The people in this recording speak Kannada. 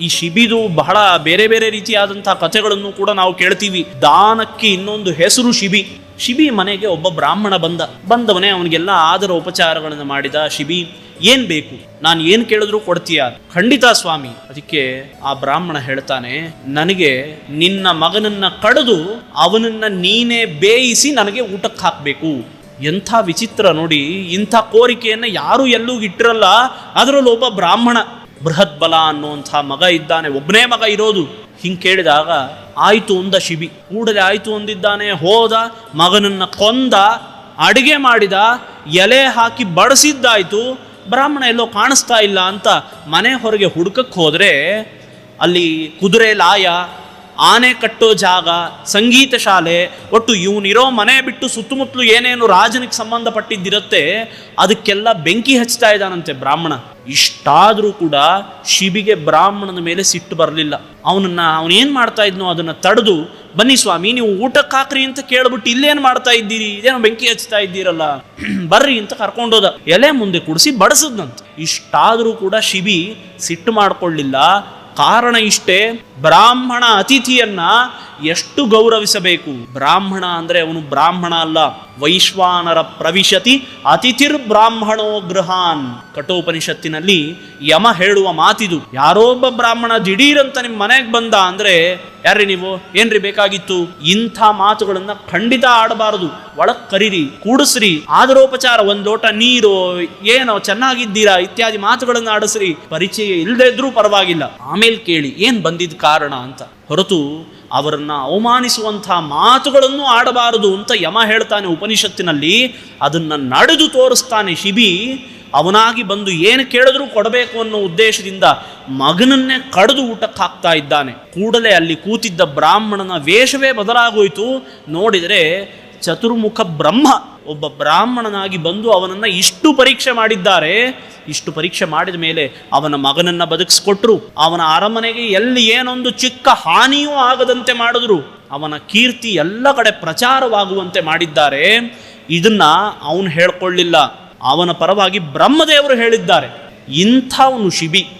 ಈ ಶಿಬಿದು ಬಹಳ ಬೇರೆ ಬೇರೆ ರೀತಿಯಾದಂತಹ ಕಥೆಗಳನ್ನು ಕೂಡ ನಾವು ಕೇಳ್ತೀವಿ. ದಾನಕ್ಕೆ ಇನ್ನೊಂದು ಹೆಸರು ಶಿಬಿ. ಶಿಬಿ ಮನೆಗೆ ಒಬ್ಬ ಬ್ರಾಹ್ಮಣ ಬಂದ. ಬಂದವನೇ ಅವನಿಗೆಲ್ಲ ಆದರ ಉಪಚಾರಗಳನ್ನು ಮಾಡಿದ ಶಿಬಿ, ಏನ್ ಬೇಕು? ನಾನು ಏನ್ ಕೇಳಿದ್ರು ಕೊಡ್ತೀಯ? ಖಂಡಿತ ಸ್ವಾಮಿ. ಅದಕ್ಕೆ ಆ ಬ್ರಾಹ್ಮಣ ಹೇಳ್ತಾನೆ, ನನಗೆ ನಿನ್ನ ಮಗನನ್ನ ಕಡಿದು ಅವನನ್ನ ನೀನೇ ಬೇಯಿಸಿ ನನಗೆ ಊಟಕ್ಕೆ ಹಾಕ್ಬೇಕು. ಎಂಥ ವಿಚಿತ್ರ ನೋಡಿ, ಇಂಥ ಕೋರಿಕೆಯನ್ನು ಯಾರು ಎಲ್ಲೂ ಇಟ್ಟಿರಲ್ಲ. ಅದರಲ್ಲೂ ಒಬ್ಬ ಬ್ರಾಹ್ಮಣ. ಬೃಹತ್ ಬಲ ಅನ್ನುವಂಥ ಮಗ ಇದ್ದಾನೆ ಒಬ್ಬನೇ ಮಗ ಇರೋದು. ಹಿಂಗೆ ಕೇಳಿದಾಗ, ಆಯಿತು ಅಂದ ಶಿಬಿ, ಕೂಡಲೇ ಆಯಿತು ಅಂದಿದ್ದಾನೆ, ಹೋದ, ಮಗನನ್ನು ಕೊಂದ, ಅಡಿಗೆ ಮಾಡಿದ, ಎಲೆ ಹಾಕಿ ಬಡಿಸಿದ್ದಾಯಿತು, ಬ್ರಾಹ್ಮಣ ಎಲ್ಲೋ ಕಾಣಿಸ್ತಾ ಇಲ್ಲ ಅಂತ ಮನೆ ಹೊರಗೆ ಹುಡುಕಕ್ಕೆ ಹೋದರೆ ಅಲ್ಲಿ ಕುದುರೆ ಲಾಯ ಆನೆ ಕಟ್ಟೋ ಜಾಗ, ಸಂಗೀತ ಶಾಲೆ, ಒಟ್ಟು ಇವನಿರೋ ಮನೆ ಬಿಟ್ಟು ಸುತ್ತಮುತ್ತಲು ಏನೇನು ರಾಜನಿಗೆ ಸಂಬಂಧಪಟ್ಟಿದ್ದಿರುತ್ತೆ, ಅದಕ್ಕೆಲ್ಲ ಬೆಂಕಿ ಹಚ್ತಾ ಇದ್ದಾನಂತೆ ಬ್ರಾಹ್ಮಣ. ಇಷ್ಟಾದರೂ ಕೂಡ ಶಿಬಿಗೆ ಬ್ರಾಹ್ಮಣನ ಮೇಲೆ ಸಿಟ್ಟು ಬರಲಿಲ್ಲ. ಅವನನ್ನ ಅವನೇನು ಮಾಡ್ತಾ ಇದ್ನೋ ಅದನ್ನು ತಡೆದು, ಬನ್ನಿ ಸ್ವಾಮಿ, ನೀವು ಊಟಕ್ಕೆ ಹಾಕ್ರಿ ಅಂತ ಕೇಳ್ಬಿಟ್ಟು ಇಲ್ಲೇನು ಮಾಡ್ತಾ ಇದ್ದೀರಿ? ಇದೇನು ಬೆಂಕಿ ಹಚ್ತಾ ಇದ್ದೀರಲ್ಲ? ಬರ್ರಿ ಅಂತ ಕರ್ಕೊಂಡೋದ ಎಲೆ ಮುಂದೆ ಕುಡಿಸಿ ಬಡಿಸದ್ನಂತ. ಇಷ್ಟಾದರೂ ಕೂಡ ಶಿಬಿ ಸಿಟ್ಟು ಮಾಡ್ಕೊಳ್ಳಿಲ್ಲ. ಕಾರಣ ಇಷ್ಟೇ, ಬ್ರಾಹ್ಮಣ ಅತಿಥಿಯನ್ನ ಎಷ್ಟು ಗೌರವಿಸಬೇಕು? ಬ್ರಾಹ್ಮಣ ಅಂದ್ರೆ ಅವನು ಬ್ರಾಹ್ಮಣ ಅಲ್ಲ, ವೈಶ್ವಾನರ ಪ್ರವಿಶತಿ, ಅತಿಥಿರ್ ಬ್ರಾಹ್ಮಣೋ ಗೃಹಾನ್. ಕಠೋಪನಿಷತ್ತಿನಲ್ಲಿ ಯಮ ಹೇಳುವ ಮಾತಿದು, ಯಾರೋ ಒಬ್ಬ ಬ್ರಾಹ್ಮಣ ದಿಢೀರಂತ ನಿಮ್ಮ ಮನೆಗೆ ಬಂದ ಅಂದ್ರೆ ಯಾರ್ರಿ ನೀವು? ಏನ್ರಿ ಬೇಕಾಗಿತ್ತು? ಇಂಥ ಮಾತುಗಳನ್ನ ಖಂಡಿತ ಆಡಬಾರದು. ಒಳಗ್ ಕರೀರಿ, ಕೂಡಿಸ್ರಿ. ಆದರೋಪಚಾರ, ಒಂದ್ ಲೋಟ ನೀರು, ಏನೋ, ಚೆನ್ನಾಗಿದ್ದೀರಾ, ಇತ್ಯಾದಿ ಮಾತುಗಳನ್ನ ಆಡಿಸ್ರಿ. ಪರಿಚಯ ಇಲ್ಲದೆ ಇದ್ರೂ ಪರವಾಗಿಲ್ಲ. ಆಮೇಲೆ ಕೇಳಿ, ಏನ್ ಬಂದಿದ್ ಕಾರಣ ಅಂತ. ಹೊರತು ಅವರನ್ನ ಅವಮಾನಿಸುವಂಥ ಮಾತುಗಳನ್ನು ಆಡಬಾರದು ಅಂತ ಯಮ ಹೇಳ್ತಾನೆ ಉಪನಿಷತ್ತಿನಲ್ಲಿ. ಅದನ್ನ ನಡೆದು ತೋರಿಸ್ತಾನೆ ಶಿಬಿ. ಅವನಾಗಿ ಬಂದು ಏನು ಕೇಳಿದ್ರೂ ಕೊಡಬೇಕು ಅನ್ನೋ ಉದ್ದೇಶದಿಂದ ಮಗನನ್ನೇ ಕಡಿದು ಊಟಕ್ಕೆ ಹಾಕ್ತಾ ಇದ್ದಾನೆ. ಕೂಡಲೇ ಅಲ್ಲಿ ಕೂತಿದ್ದ ಬ್ರಾಹ್ಮಣನ ವೇಷವೇ ಬದಲಾಗೋಯಿತು. ನೋಡಿದರೆ ಚತುರ್ಮುಖ ಬ್ರಹ್ಮ ಒಬ್ಬ ಬ್ರಾಹ್ಮಣನಾಗಿ ಬಂದು ಅವನನ್ನು ಇಷ್ಟು ಪರೀಕ್ಷೆ ಮಾಡಿದ್ದಾರೆ. ಇಷ್ಟು ಪರೀಕ್ಷೆ ಮಾಡಿದ ಮೇಲೆ ಅವನ ಮಗನನ್ನು ಬದುಕಿಸ್ಕೊಟ್ರು. ಅವನ ಅರಮನೆಗೆ ಎಲ್ಲಿ ಏನೊಂದು ಚಿಕ್ಕ ಹಾನಿಯೂ ಆಗದಂತೆ ಮಾಡಿದ್ರು. ಅವನ ಕೀರ್ತಿ ಎಲ್ಲ ಕಡೆ ಪ್ರಚಾರವಾಗುವಂತೆ ಮಾಡಿದ್ದಾರೆ. ಇದನ್ನು ಅವನು ಹೇಳ್ಕೊಳ್ಳಿಲ್ಲ. ಅವನ ಪರವಾಗಿ ಬ್ರಹ್ಮದೇವರು ಹೇಳಿದ್ದಾರೆ. ಇಂಥವನು ಶಿಬಿ.